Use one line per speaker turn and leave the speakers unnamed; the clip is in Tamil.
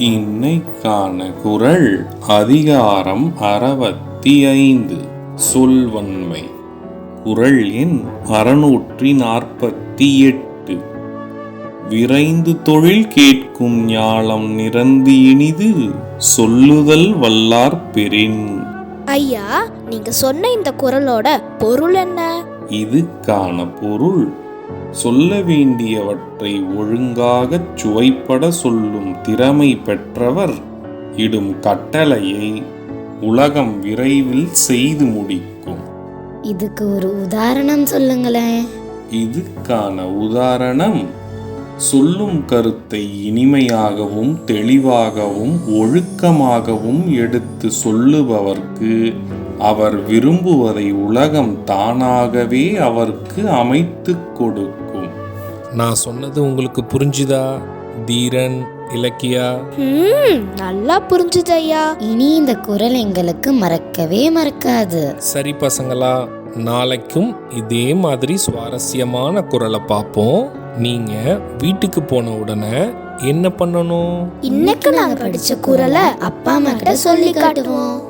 இன்னைக்கான குறள் அதிகாரம் அறுபத்தி ஐந்து சொல்வன்மை. குறள் எண் அறுநூற்றி நாற்பத்தி எட்டு விரைந்து தொழில் கேட்கும் ஞாலம் நிறந்து இனிது சொல்லுதல் வல்லார் பெறின்.
ஐயா நீங்க சொன்ன இந்த குரலோட பொருள் என்ன?
இதுக்கான பொருள் சொல்ல வேண்டியவற்றை ஒழுங்காகச் சுவைப்பட சொல்லும் திறமை பெற்றவர் இடும் கட்டளையை உலகம் விரைவில் செய்து முடிக்கும்.
இதுக்கு ஒரு உதாரணம் சொல்லுங்களேன்.
இதுக்கான உதாரணம் சொல்லும் கருத்தை இனிமையாகவும் தெளிவாகவும் ஒழுக்கமாகவும் எடுத்து சொல்லுபவர்க்கு அவர் விரும்புவதை உலகம் தானாகவே அவருக்கு அமைத்துக் கொடுக்கும்.
நான் சொன்னது உங்களுக்கு புரிஞ்சுதா தீரன் இலக்கியா?
ம் நல்லா புரிஞ்சுது ஐயா
இனி இந்த குரல் எங்களுக்கு மறக்கவே மறக்காது.
சரி பசங்களா நாளைக்கும் இதே மாதிரி சுவாரஸ்யமான குரலை பார்ப்போம். நீங்க வீட்டுக்கு போன உடனே என்ன பண்ணணும்?
இன்னைக்கு நாங்க படிச்ச குரலை அப்பா அம்மா கிட்ட சொல்லி காட்டுவோம்.